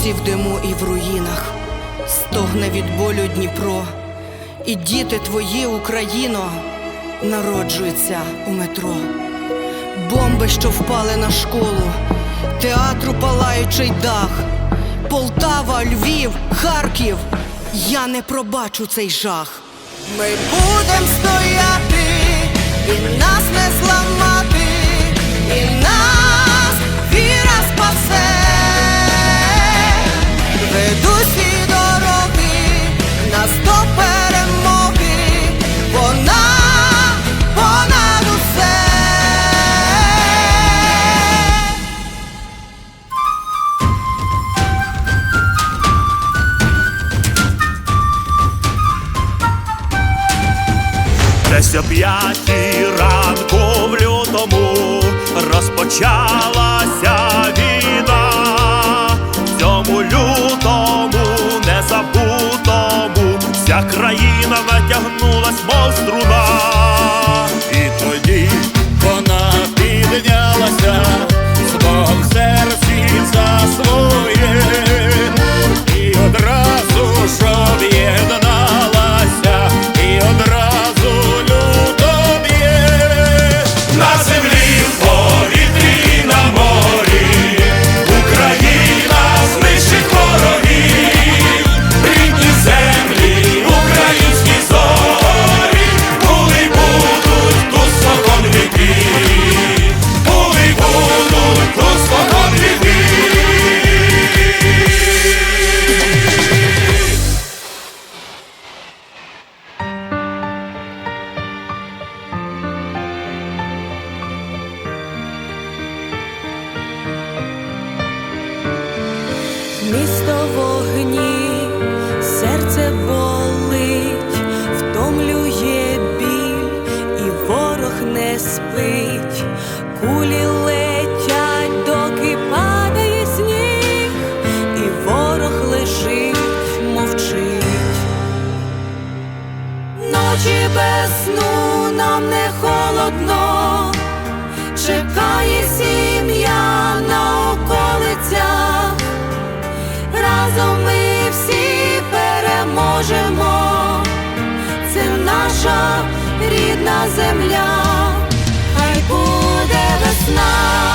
всі в диму і в руїнах, стогне від болю Дніпро, і діти твої, Україно, народжуються у метро. Бомби, що впали на школу, театру палаючий дах, Полтава, Львів, Харків. Я не пробачу цей жах. Ми будемо стояти і нас не зламати п'ятій ранку в лютому розпочав. ночі без сну нам не холодно, чекає сім'я на околицях, разом ми всі переможемо, це наша рідна земля, хай буде весна.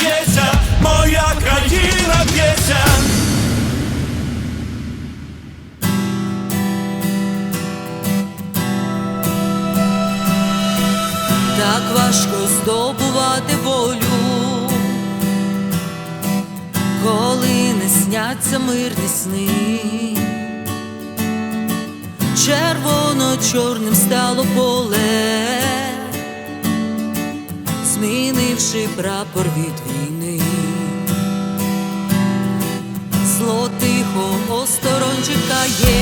б'ється, моя країна б'ється. Так важко здобувати волю, коли не сняться мирні сни. Червоно-чорним стало поле змінивши прапор від війни. Зло тихо осторонь чекає,